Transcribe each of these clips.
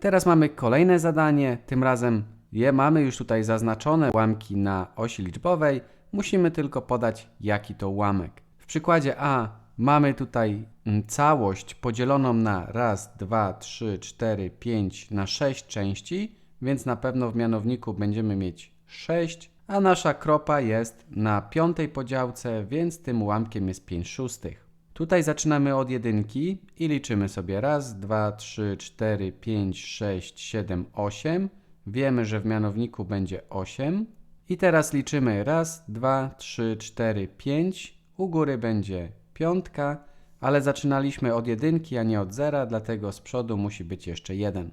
Teraz mamy kolejne zadanie, tym razem je mamy już tutaj zaznaczone ułamki na osi liczbowej, musimy tylko podać jaki to ułamek. W przykładzie A mamy tutaj mm, całość podzieloną na raz, dwa, trzy, cztery, pięć na 6 części, więc na pewno w mianowniku będziemy mieć 6, a nasza kropa jest na piątej podziałce, więc tym ułamkiem jest 5 szóstych. Tutaj zaczynamy od jedynki i liczymy sobie raz, dwa, trzy, cztery, pięć, sześć, siedem, osiem. Wiemy, że w mianowniku będzie 8. I teraz liczymy raz, dwa, trzy, cztery, pięć. U góry będzie piątka, ale zaczynaliśmy od jedynki, a nie od zera, dlatego z przodu musi być jeszcze jeden.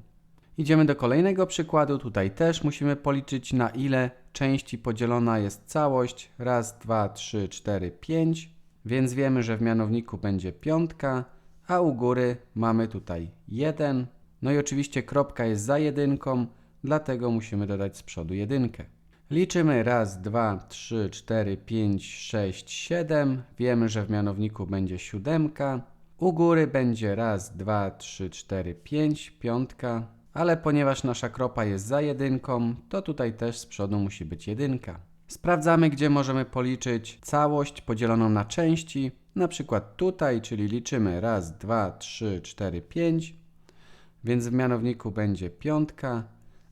Idziemy do kolejnego przykładu. Tutaj też musimy policzyć na ile części podzielona jest całość. Raz, dwa, trzy, cztery, pięć. Więc wiemy, że w mianowniku będzie piątka, a u góry mamy tutaj 1. No i oczywiście kropka jest za jedynką, dlatego musimy dodać z przodu jedynkę. Liczymy raz, dwa, trzy, cztery, pięć, sześć, siedem. Wiemy, że w mianowniku będzie siódemka. U góry będzie raz, dwa, trzy, cztery, pięć, piątka. Ale ponieważ nasza kropa jest za jedynką, to tutaj też z przodu musi być jedynka. Sprawdzamy, gdzie możemy policzyć całość podzieloną na części. Na przykład tutaj, czyli liczymy raz, dwa, trzy, cztery, pięć. Więc w mianowniku będzie piątka,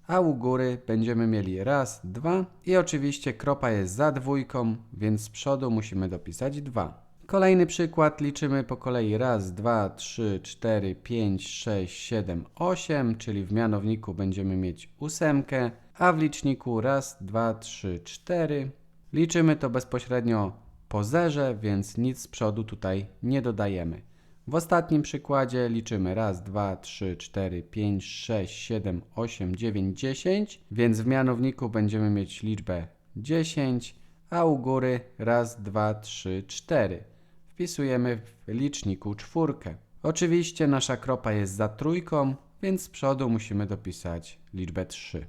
a u góry będziemy mieli raz, dwa i oczywiście kropa jest za dwójką, więc z przodu musimy dopisać dwa. Kolejny przykład liczymy po kolei raz, dwa, trzy, cztery, pięć, sześć, siedem, osiem, czyli w mianowniku będziemy mieć ósemkę, a w liczniku raz, dwa, trzy, cztery. Liczymy to bezpośrednio po zerze, więc nic z przodu tutaj nie dodajemy. W ostatnim przykładzie liczymy raz, dwa, trzy, cztery, pięć, sześć, siedem, osiem, dziewięć, dziesięć, więc w mianowniku będziemy mieć liczbę 10, a u góry raz, dwa, trzy, cztery. Wpisujemy w liczniku czwórkę. Oczywiście nasza kropa jest za trójką, więc z przodu musimy dopisać liczbę 3.